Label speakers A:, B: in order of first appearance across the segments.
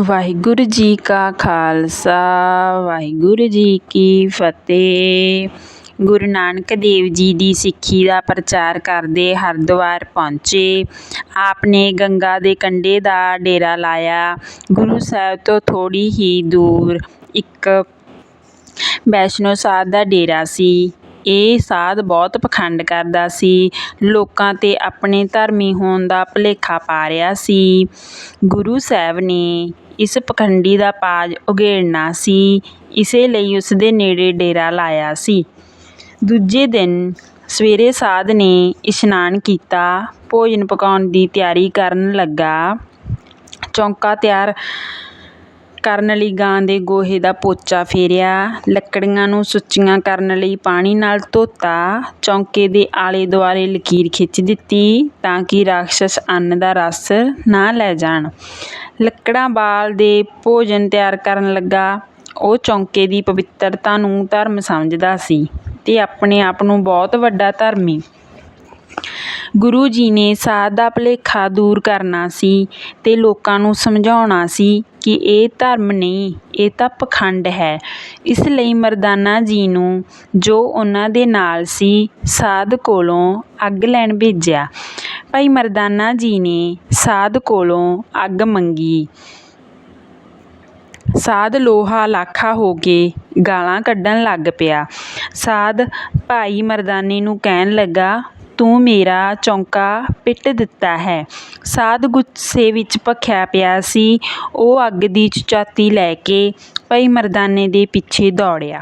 A: ਵਾਹਿਗੁਰੂ ਜੀ ਕਾ ਖਾਲਸਾ, ਵਾਹਿਗੁਰੂ ਜੀ ਕੀ ਫਤਿਹ। ਗੁਰੂ ਨਾਨਕ ਦੇਵ ਜੀ ਦੀ ਸਿੱਖੀ ਦਾ ਪ੍ਰਚਾਰ ਕਰਦੇ ਹਰਿਦੁਆਰ ਪਹੁੰਚੇ। ਆਪ ਨੇ ਗੰਗਾ ਦੇ ਕੰਢੇ ਦਾ ਡੇਰਾ ਲਾਇਆ। ਗੁਰੂ ਸਾਹਿਬ ਤੋਂ ਥੋੜ੍ਹੀ ਹੀ ਦੂਰ ਇੱਕ ਵੈਸ਼ਨੋ ਸਾਧ ਦਾ ਡੇਰਾ ਸੀ। ਇਹ ਸਾਧ ਬਹੁਤ ਪਖੰਡ ਕਰਦਾ ਸੀ। ਲੋਕਾਂ ਤੇ ਆਪਣੇ ਧਰਮੀ ਹੋਣ ਦਾ ਭੁਲੇਖਾ ਪਾ ਰਿਹਾ ਸੀ। ਗੁਰੂ ਸਾਹਿਬ ਨੇ ਇਸ ਪਖੰਡੀ ਦਾ ਪਾਜ ਉਘੇੜਨਾ ਸੀ। ਇਸੇ ਲਈ ਉਸ ਦੇ ਨੇੜੇ ਡੇਰਾ ਲਾਇਆ ਸੀ। ਦੂਜੇ ਦਿਨ ਸਵੇਰੇ ਸਾਧ ਨੇ ਇਸ਼ਨਾਨ ਕੀਤਾ। ਭੋਜਨ ਪਕਾਉਣ ਦੀ ਤਿਆਰੀ ਕਰਨ ਲੱਗਾ। ਚੌਂਕਾ ਤਿਆਰ ਕਰਨ ਲਈ ਗਾਂ ਦੇ ਗੋਹੇ ਦਾ ਪੋਚਾ ਫੇਰਿਆ। ਲੱਕੜੀਆਂ ਨੂੰ ਸੁੱਚੀਆਂ ਕਰਨ ਲਈ ਪਾਣੀ ਨਾਲ ਧੋਤਾ। ਚੌਂਕੇ ਦੇ ਆਲੇ ਦੁਆਲੇ ਲਕੀਰ ਖਿੱਚ ਦਿੱਤੀ ਤਾਂ ਕਿ ਰਾਖਸ਼ ਅੰਨ ਦਾ ਰਸ ਨਾ ਲੈ ਜਾਣ। ਲੱਕੜਾਂ ਬਾਲ ਦੇ ਭੋਜਨ ਤਿਆਰ ਕਰਨ ਲੱਗਾ। ਉਹ ਚੌਂਕੇ ਦੀ ਪਵਿੱਤਰਤਾ ਨੂੰ ਧਰਮ ਸਮਝਦਾ ਸੀ ਅਤੇ ਆਪਣੇ ਆਪ ਨੂੰ ਬਹੁਤ ਵੱਡਾ ਧਰਮੀ। ਗੁਰੂ ਜੀ ਨੇ ਸਾਧ ਦਾ ਭੁਲੇਖਾ ਦੂਰ ਕਰਨਾ ਸੀ ਅਤੇ ਲੋਕਾਂ ਨੂੰ ਸਮਝਾਉਣਾ ਸੀ ਕਿ ਇਹ ਧਰਮ ਨਹੀਂ, ਇਹ ਤਾਂ ਪਖੰਡ ਹੈ। ਇਸ ਲਈ ਮਰਦਾਨਾ ਜੀ ਨੂੰ ਜੋ ਉਹਨਾਂ ਦੇ ਨਾਲ ਸੀ, ਸਾਧ ਕੋਲੋਂ ਅੱਗ ਲੈਣ ਭੇਜਿਆ। ਭਾਈ ਮਰਦਾਨਾ ਜੀ ਨੇ ਸਾਧ ਕੋਲੋਂ ਅੱਗ ਮੰਗੀ। ਸਾਧ ਲੋਹਾ ਲਾਖਾ ਹੋ ਕੇ ਗਾਲਾਂ ਕੱਢਣ ਲੱਗ ਪਿਆ। ਸਾਧ ਭਾਈ ਮਰਦਾਨੇ ਨੂੰ ਕਹਿਣ ਲੱਗਾ ਤੂੰ ਮੇਰਾ ਚੌਂਕਾ ਪਿੱਟ ਦਿੱਤਾ ਹੈ। ਸਾਧ ਗੁੱਸੇ ਵਿੱਚ ਭਖਿਆ ਪਿਆ ਸੀ। ਉਹ ਅੱਗ ਦੀ ਚੁਚਾਤੀ ਲੈ ਕੇ ਭਾਈ ਮਰਦਾਨੇ ਦੇ ਪਿੱਛੇ ਦੌੜਿਆ।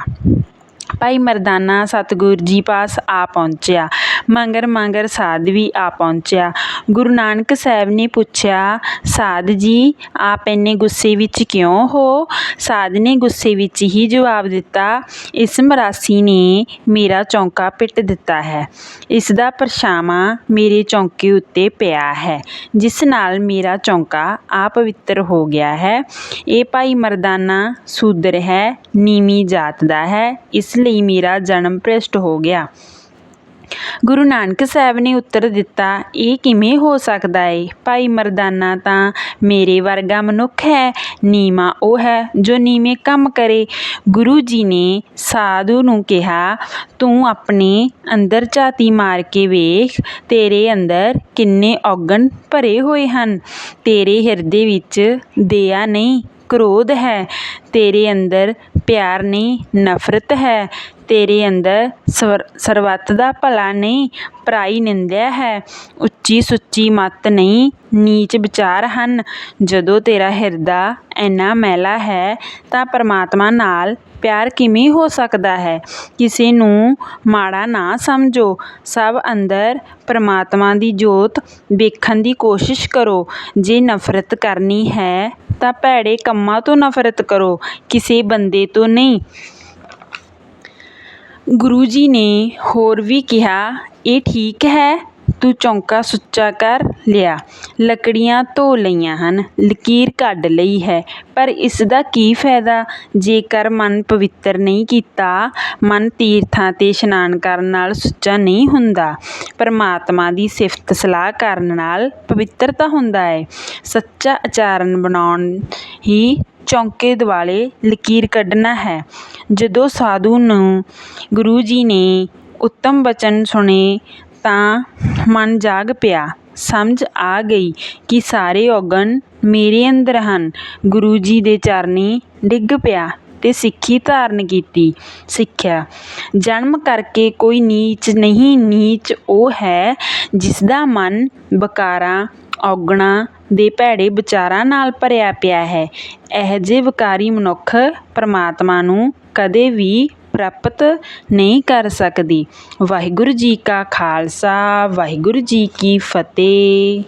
A: ਭਾਈ ਮਰਦਾਨਾ ਸਤਿਗੁਰ ਜੀ ਪਾਸ ਆ ਪਹੁੰਚਿਆ। ਮਗਰ ਮਗਰ ਸਾਧ ਵੀ ਆ ਪਹੁੰਚਿਆ। ਗੁਰੂ ਨਾਨਕ ਸਾਹਿਬ ਨੇ ਪੁੱਛਿਆ, ਸਾਧ ਜੀ, ਆਪ ਇੰਨੇ ਗੁੱਸੇ ਵਿੱਚ ਕਿਉਂ ਹੋ? ਸਾਧ ਨੇ ਗੁੱਸੇ ਵਿੱਚ ਹੀ ਜਵਾਬ ਦਿੱਤਾ, ਇਸ ਮਰਾਸੀ ਨੇ ਮੇਰਾ ਚੌਂਕਾ ਪਿੱਟ ਦਿੱਤਾ ਹੈ। ਇਸ ਦਾ ਪਰਛਾਵਾਂ ਮੇਰੇ ਚੌਂਕੇ ਉੱਤੇ ਪਿਆ ਹੈ, ਜਿਸ ਨਾਲ ਮੇਰਾ ਚੌਂਕਾ ਆਪਵਿੱਤਰ ਹੋ ਗਿਆ ਹੈ। ਇਹ ਭਾਈ ਮਰਦਾਨਾ ਸੂਦਰ ਹੈ, ਨੀਵੀਂ ਜਾਤ ਦਾ ਹੈ, ਇਸ ਲਈ ਮੇਰਾ ਜਨਮ ਭ੍ਰਿਸ਼ਟ ਹੋ ਗਿਆ। ਗੁਰੂ ਨਾਨਕ ਸਾਹਿਬ ਨੇ ਉੱਤਰ ਦਿੱਤਾ, ਇਹ ਕਿਵੇਂ ਹੋ ਸਕਦਾ ਏ? ਭਾਈ ਮਰਦਾਨਾ, ਤਾਂ ਮੇਰੇ ਵਰਗਾ ਮਨੁੱਖ ਹੈ, ਨੀਵਾਂ ਉਹ ਹੈ ਜੋ ਨੀਵੇਂ ਕੰਮ ਕਰੇ। ਗੁਰੂ ਜੀ ਨੇ ਸਾਧੂ ਨੂੰ ਕਿਹਾ, ਤੂੰ ਆਪਣੇ ਅੰਦਰ ਝਾਤੀ ਮਾਰ ਕੇ ਵੇਖ, ਤੇਰੇ ਅੰਦਰ ਕਿੰਨੇ ਔਗਣ ਭਰੇ ਹੋਏ ਹਨ। ਤੇਰੇ ਹਿਰਦੇ ਵਿੱਚ ਦਇਆ ਨਹੀਂ ਕ੍ਰੋਧ ਹੈ। ਤੇਰੇ ਅੰਦਰ ਪਿਆਰ ਨਹੀਂ, ਨਫ਼ਰਤ ਹੈ। ਤੇਰੇ ਅੰਦਰ ਸਰਬੱਤ ਦਾ ਭਲਾ ਨਹੀਂ, ਪਰਾਈ ਨਿੰਦਿਆ ਹੈ। ਉੱਚੀ ਸੁੱਚੀ ਮੱਤ ਨਹੀਂ, ਨੀਚ ਵਿਚਾਰ ਹਨ। ਜਦੋਂ ਤੇਰਾ ਹਿਰਦਾ ਇੰਨਾ ਮੈਲਾ ਹੈ, ਤਾਂ ਪਰਮਾਤਮਾ ਨਾਲ ਪਿਆਰ ਕਿਵੇਂ ਹੋ ਸਕਦਾ ਹੈ? ਕਿਸੇ ਨੂੰ ਮਾੜਾ ਨਾ ਸਮਝੋ। ਸਭ ਅੰਦਰ ਪਰਮਾਤਮਾ ਦੀ ਜੋਤ ਵੇਖਣ ਦੀ ਕੋਸ਼ਿਸ਼ ਕਰੋ। ਜੇ ਨਫ਼ਰਤ ਕਰਨੀ ਹੈ ਤਾਂ ਭੈੜੇ ਕੰਮਾਂ ਤੋਂ ਨਫ਼ਰਤ ਕਰੋ, ਕਿਸੇ ਬੰਦੇ ਤੋਂ ਨਹੀਂ। ਗੁਰੂ ਜੀ ਨੇ ਹੋਰ ਵੀ ਕਿਹਾ, ਇਹ ਠੀਕ ਹੈ ਤੂੰ ਚੌਂਕਾ ਸੁੱਚਾ ਕਰ ਲਿਆ। ਲੱਕੜੀਆਂ ਧੋ ਲਈਆਂ ਹਨ, ਲਕੀਰ ਕੱਢ ਲਈ ਹੈ। ਪਰ ਇਸ ਦਾ ਕੀ ਫਾਇਦਾ? ਜੇਕਰ ਮਨ ਪਵਿੱਤਰ ਨਹੀਂ ਕੀਤਾ, ਮਨ ਤੀਰਥਾਂ ਤੇ ਇਸ਼ਨਾਨ ਕਰਨ ਨਾਲ ਸੁੱਚਾ ਨਹੀਂ ਹੁੰਦਾ। ਪਰਮਾਤਮਾ ਦੀ ਸਿਫਤ ਸਲਾਹ ਕਰਨ ਨਾਲ ਪਵਿੱਤਰਤਾ ਹੁੰਦਾ ਹੈ ਸੱਚਾ ਆਚਰਨ ਬਣਾਉਣ ਹੀ ਚੌਂਕੇ ਦੁਆਲੇ ਲਕੀਰ ਕੱਢਣਾ ਹੈ। ਜਦੋਂ ਸਾਧੂ ਨੂੰ ਗੁਰੂ ਜੀ ਨੇ ਉੱਤਮ ਬਚਨ ਸੁਣੇ ਤਾਂ ਮਨ ਜਾਗ ਪਿਆ। ਸਮਝ ਆ ਗਈ ਕਿ ਸਾਰੇ ਔਗਣ ਮੇਰੇ ਅੰਦਰ ਹਨ। ਗੁਰੂ ਜੀ ਦੇ ਚਰਨੀ ਡਿੱਗ ਪਿਆ ਤੇ ਸਿੱਖੀ ਧਾਰਨ ਕੀਤੀ। ਸਿੱਖਿਆ। ਜਨਮ ਕਰਕੇ ਕੋਈ ਨੀਚ ਨਹੀਂ, ਨੀਚ ਉਹ ਹੈ ਜਿਸਦਾ ਮਨ ਵਿਕਾਰਾਂ ਔਗਣਾਂ ਦੇ ਭੈੜੇ ਵਿਚਾਰਾਂ ਨਾਲ ਭਰਿਆ ਪਿਆ ਹੈ। ਇਹ ਜਿਹੇ ਵਿਕਾਰੀ ਮਨੁੱਖ ਪਰਮਾਤਮਾ ਨੂੰ ਕਦੇ ਵੀ ਪ੍ਰਾਪਤ ਨਹੀਂ ਕਰ ਸਕਦੀ। ਵਾਹਿਗੁਰੂ ਜੀ ਕਾ ਖਾਲਸਾ ਵਾਹਿਗੁਰੂ ਜੀ ਕੀ ਫਤਿਹ।